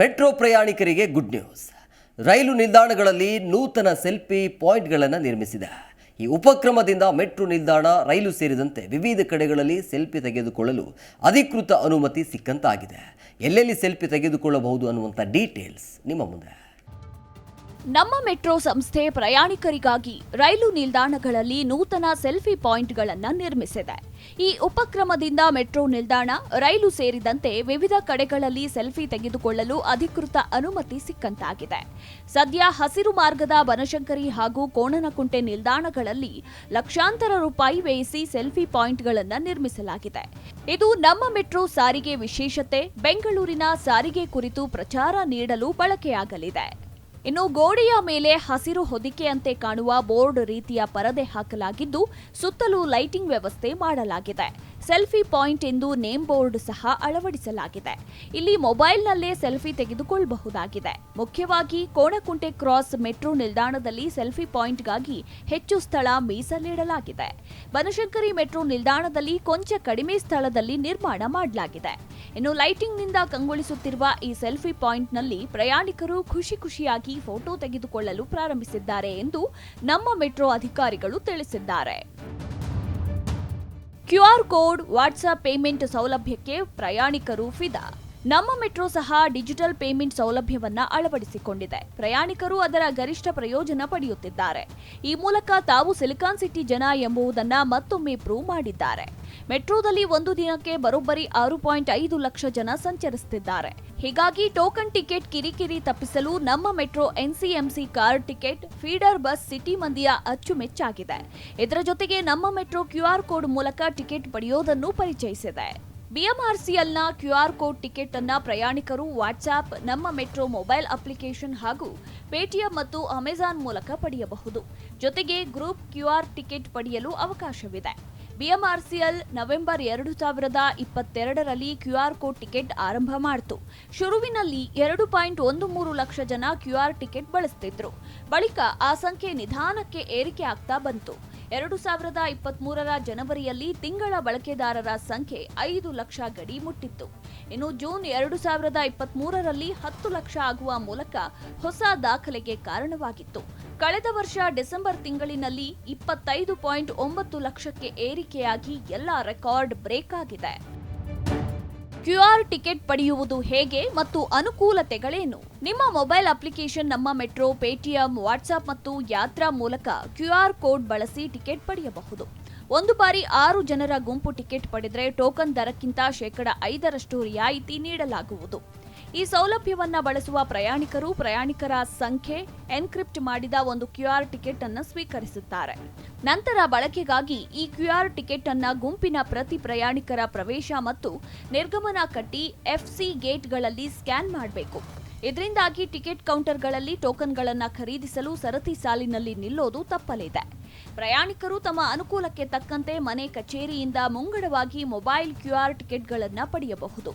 Metro ಪ್ರಯಾಣಿಕರಿಗೆ good news. ರೈಲು ನಿಲ್ದಾಣಗಳಲ್ಲಿ ನೂತನ ಸೆಲ್ಫಿ ಪಾಯಿಂಟ್ಗಳನ್ನು ನಿರ್ಮಿಸಿದೆ. ಈ ಉಪಕ್ರಮದಿಂದ ಮೆಟ್ರೋ ನಿಲ್ದಾಣ, ರೈಲು ಸೇರಿದಂತೆ ವಿವಿಧ ಕಡೆಗಳಲ್ಲಿ ಸೆಲ್ಫಿ ತೆಗೆದುಕೊಳ್ಳಲು ಅಧಿಕೃತ ಅನುಮತಿ ಸಿಕ್ಕಂತಾಗಿದೆ. ಎಲ್ಲೆಲ್ಲಿ ಸೆಲ್ಫಿ ತೆಗೆದುಕೊಳ್ಳಬಹುದು ಅನ್ನುವಂಥ ಡೀಟೇಲ್ಸ್ ನಿಮ್ಮ ಮುಂದೆ. ನಮ್ಮ ಮೆಟ್ರೋ ಸಂಸ್ಥೆ ಪ್ರಯಾಣಿಕರಿಗಾಗಿ ರೈಲು ನಿಲ್ದಾಣಗಳಲ್ಲಿ ನೂತನ ಸೆಲ್ಫಿ ಪಾಯಿಂಟ್ಗಳನ್ನು ನಿರ್ಮಿಸಿದೆ. ಈ ಉಪಕ್ರಮದಿಂದ ಮೆಟ್ರೋ ನಿಲ್ದಾಣ, ರೈಲು ಸೇರಿದಂತೆ ವಿವಿಧ ಕಡೆಗಳಲ್ಲಿ ಸೆಲ್ಫಿ ತೆಗೆದುಕೊಳ್ಳಲು ಅಧಿಕೃತ ಅನುಮತಿ ಸಿಕ್ಕಂತಾಗಿದೆ. ಸದ್ಯ ಹಸಿರು ಮಾರ್ಗದ ಬನಶಂಕರಿ ಹಾಗೂ ಕೋಣನಕುಂಟೆ ನಿಲ್ದಾಣಗಳಲ್ಲಿ ಲಕ್ಷಾಂತರ ರೂಪಾಯಿ ವ್ಯಯಿಸಿ ಸೆಲ್ಫಿ ಪಾಯಿಂಟ್ಗಳನ್ನು ನಿರ್ಮಿಸಲಾಗಿದೆ. ಇದು ನಮ್ಮ ಮೆಟ್ರೋ ಸಾರಿಗೆ ವಿಶೇಷತೆ, ಬೆಂಗಳೂರಿನ ಸಾರಿಗೆ ಕುರಿತು ಪ್ರಚಾರ ನೀಡಲು ಬಳಕೆಯಾಗಲಿದೆ. ಇನ್ನು ಗೋಡೆಯ ಮೇಲೆ ಹಸಿರು ಹೊದಿಕೆಯಂತೆ ಕಾಣುವ ಬೋರ್ಡ್ ರೀತಿಯ ಪರದೆ ಹಾಕಲಾಗಿದ್ದು, ಸುತ್ತಲೂ ಲೈಟಿಂಗ್ ವ್ಯವಸ್ಥೆ ಮಾಡಲಾಗಿದೆ. ಸೆಲ್ಫಿ ಪಾಯಿಂಟ್ ಎಂದು ನೇಮ್ ಬೋರ್ಡ್ ಸಹ ಅಳವಡಿಸಲಾಗಿದೆ. ಇಲ್ಲಿ ಮೊಬೈಲ್ನಲ್ಲೇ ಸೆಲ್ಫಿ ತೆಗೆದುಕೊಳ್ಳಬಹುದಾಗಿದೆ. ಮುಖ್ಯವಾಗಿ ಕೋಣಕುಂಟೆ ಕ್ರಾಸ್ ಮೆಟ್ರೋ ನಿಲ್ದಾಣದಲ್ಲಿ ಸೆಲ್ಫಿ ಪಾಯಿಂಟ್ಗಾಗಿ ಹೆಚ್ಚು ಸ್ಥಳ ಮೀಸಲಿಡಲಾಗಿದೆ. ಬನಶಂಕರಿ ಮೆಟ್ರೋ ನಿಲ್ದಾಣದಲ್ಲಿ ಕೊಂಚ ಕಡಿಮೆ ಸ್ಥಳದಲ್ಲಿ ನಿರ್ಮಾಣ ಮಾಡಲಾಗಿದೆ. ಇನ್ನು ಲೈಟಿಂಗ್ನಿಂದ ಕಂಗೊಳಿಸುತ್ತಿರುವ ಈ ಸೆಲ್ಫಿ ಪಾಯಿಂಟ್ನಲ್ಲಿ ಪ್ರಯಾಣಿಕರು ಖುಷಿ ಖುಷಿಯಾಗಿ ಫೋಟೋ ತೆಗೆದುಕೊಳ್ಳಲು ಪ್ರಾರಂಭಿಸಿದ್ದಾರೆ ಎಂದು ನಮ್ಮ ಮೆಟ್ರೋ ಅಧಿಕಾರಿಗಳು ತಿಳಿಸಿದ್ದಾರೆ. ಕ್ಯೂಆರ್ ಕೋಡ್ ವಾಟ್ಸ್ಆಪ್ ಪೇಮೆಂಟ್ ಸೌಲಭ್ಯಕ್ಕೆ ಪ್ರಯಾಣಿಕರು ಫಿದಾ ನಮ್ಮ ಮೆಟ್ರೋ ಸಹ ಡಿಜಿಟಲ್ ಪೇಮೆಂಟ್ ಸೌಲಭ್ಯವನ್ನ ಅಳವಡಿಸಿಕೊಂಡಿದೆ. ಪ್ರಯಾಣಿಕರು ಅದರ ಗರಿಷ್ಠ ಪ್ರಯೋಜನ ಪಡೆಯುತ್ತಿದ್ದಾರೆ. ಈ ಮೂಲಕ ತಾವು ಸಿಲಿಕಾನ್ ಸಿಟಿ ಜನ ಎಂಬುದನ್ನು ಮತ್ತೊಮ್ಮೆ ಪ್ರೂವ್ ಮಾಡಿದ್ದಾರೆ. ಮೆಟ್ರೋದಲ್ಲಿ ಒಂದು ದಿನಕ್ಕೆ ಬರೋಬ್ಬರಿ ಆರು ಪಾಯಿಂಟ್ ಐದು ಲಕ್ಷ ಜನ ಸಂಚರಿಸುತ್ತಿದ್ದಾರೆ. ಹೀಗಾಗಿ ಟೋಕನ್ ಟಿಕೆಟ್ ಕಿರಿಕಿರಿ ತಪ್ಪಿಸಲು ನಮ್ಮ metro NCMC card ticket, feeder bus city ಮಂದಿಯ ಅಚ್ಚುಮೆಚ್ಚಾಗಿದೆ. ಇದರ ಜೊತೆಗೆ ನಮ್ಮ ಮೆಟ್ರೋ ಕ್ಯೂಆರ್ ಕೋಡ್ ಮೂಲಕ ಟಿಕೆಟ್ ಪಡೆಯೋದನ್ನು ಪರಿಚಯಿಸಿದೆ. ಬಿಎಂಆರ್ಸಿಎಲ್ನ ಕ್ಯೂಆರ್ ಕೋಡ್ ಟಿಕೆಟ್ ಅನ್ನ ಪ್ರಯಾಣಿಕರು ವಾಟ್ಸ್ಆಪ್ ನಮ್ಮ ಮೆಟ್ರೋ ಮೊಬೈಲ್ ಅಪ್ಲಿಕೇಶನ್ ಹಾಗೂ ಪೇಟಿಎಂ ಮತ್ತು ಅಮೆಜಾನ್ ಮೂಲಕ ಪಡೆಯಬಹುದು. ಜೊತೆಗೆ ಗ್ರೂಪ್ ಕ್ಯೂಆರ್ ಟಿಕೆಟ್ ಪಡೆಯಲು ಅವಕಾಶವಿದೆ. ಬಿಎಂಆರ್ಸಿಎಲ್ ನವೆಂಬರ್ ಎರಡು ಸಾವಿರದ ಇಪ್ಪತ್ತೆರಡರಲ್ಲಿ ಕ್ಯೂಆರ್ ಕೋಡ್ ಟಿಕೆಟ್ ಆರಂಭ ಮಾಡಿತು. ಶುರುವಿನಲ್ಲಿ ಎರಡು ಪಾಯಿಂಟ್ ಒಂದು ಮೂರು ಲಕ್ಷ ಜನ ಕ್ಯೂಆರ್ ಟಿಕೆಟ್ ಬಳಸ್ತಿದ್ರು. ಬಳಿಕ ಆ ಸಂಖ್ಯೆ ನಿಧಾನಕ್ಕೆ ಏರಿಕೆ ಆಗ್ತಾ ಬಂತು. ಎರಡು ಸಾವಿರದ ಇಪ್ಪತ್ಮೂರರ ಜನವರಿಯಲ್ಲಿ ತಿಂಗಳ ಬಳಕೆದಾರರ ಸಂಖ್ಯೆ ಐದು ಲಕ್ಷ ಗಡಿ ಮುಟ್ಟಿತ್ತು. ಇನ್ನು ಜೂನ್ ಎರಡು ಸಾವಿರದ ಇಪ್ಪತ್ಮೂರರಲ್ಲಿ ಹತ್ತು ಲಕ್ಷ ಆಗುವ ಮೂಲಕ ಹೊಸ ದಾಖಲೆಗೆ ಕಾರಣವಾಗಿತ್ತು. ಕಳೆದ ವರ್ಷ ಡಿಸೆಂಬರ್ ತಿಂಗಳಿನಲ್ಲಿ ಇಪ್ಪತ್ತೈದು ಪಾಯಿಂಟ್ ಒಂಬತ್ತು ಲಕ್ಷಕ್ಕೆ ಏರಿಕೆಯಾಗಿ ಎಲ್ಲ ರೆಕಾರ್ಡ್ ಬ್ರೇಕ್ ಆಗಿದೆ. ಕ್ಯೂಆರ್ ಟಿಕೆಟ್ ಪಡೆಯುವುದು ಹೇಗೆ ಮತ್ತು ಅನುಕೂಲತೆಗಳೇನು? ನಿಮ್ಮ ಮೊಬೈಲ್ ಅಪ್ಲಿಕೇಶನ್, ನಮ್ಮ ಮೆಟ್ರೋ, ಪೇಟಿಎಂ ವಾಟ್ಸ್ಆಪ್ ಮತ್ತು ಯಾತ್ರಾ ಮೂಲಕ ಕ್ಯೂಆರ್ ಕೋಡ್ ಬಳಸಿ ಟಿಕೆಟ್ ಪಡೆಯಬಹುದು. ಒಂದು ಬಾರಿ ಆರು ಜನರ ಗುಂಪು ಟಿಕೆಟ್ ಪಡೆದರೆ ಟೋಕನ್ ದರಕ್ಕಿಂತ ಶೇಕಡ ಐದರಷ್ಟು ರಿಯಾಯಿತಿ ನೀಡಲಾಗುವುದು. ಈ ಸೌಲಭ್ಯವನ್ನ ಬಳಸುವ ಪ್ರಯಾಣಿಕರು ಪ್ರಯಾಣಿಕರ ಸಂಖ್ಯೆ ಎನ್ಕ್ರಿಪ್ಟ್ ಮಾಡಿದ ಒಂದು ಕ್ಯೂಆರ್ ಟಿಕೆಟ್ ಅನ್ನು ಸ್ವೀಕರಿಸುತ್ತಾರೆ. ನಂತರ ಬಳಕೆಗಾಗಿ ಈ ಕ್ಯೂಆರ್ ಟಿಕೆಟ್ ಅನ್ನು ಗುಂಪಿನ ಪ್ರತಿ ಪ್ರಯಾಣಿಕರ ಪ್ರವೇಶ ಮತ್ತು ನಿರ್ಗಮನ ಕಟ್ಟಿ ಎಫ್ಸಿ ಗೇಟ್ಗಳಲ್ಲಿ ಸ್ಕ್ಯಾನ್ ಮಾಡಬೇಕು. ಇದರಿಂದಾಗಿ ಟಿಕೆಟ್ ಕೌಂಟರ್ಗಳಲ್ಲಿ ಟೋಕನ್ಗಳನ್ನು ಖರೀದಿಸಲು ಸರತಿ ಸಾಲಿನಲ್ಲಿ ನಿಲ್ಲೋದು ತಪ್ಪಲಿದೆ. ಪ್ರಯಾಣಿಕರು ತಮ್ಮ ಅನುಕೂಲಕ್ಕೆ ತಕ್ಕಂತೆ ಮನೆ ಕಚೇರಿಯಿಂದ ಮುಂಗಡವಾಗಿ ಮೊಬೈಲ್ ಕ್ಯೂಆರ್ ಟಿಕೆಟ್ಗಳನ್ನು ಪಡೆಯಬಹುದು.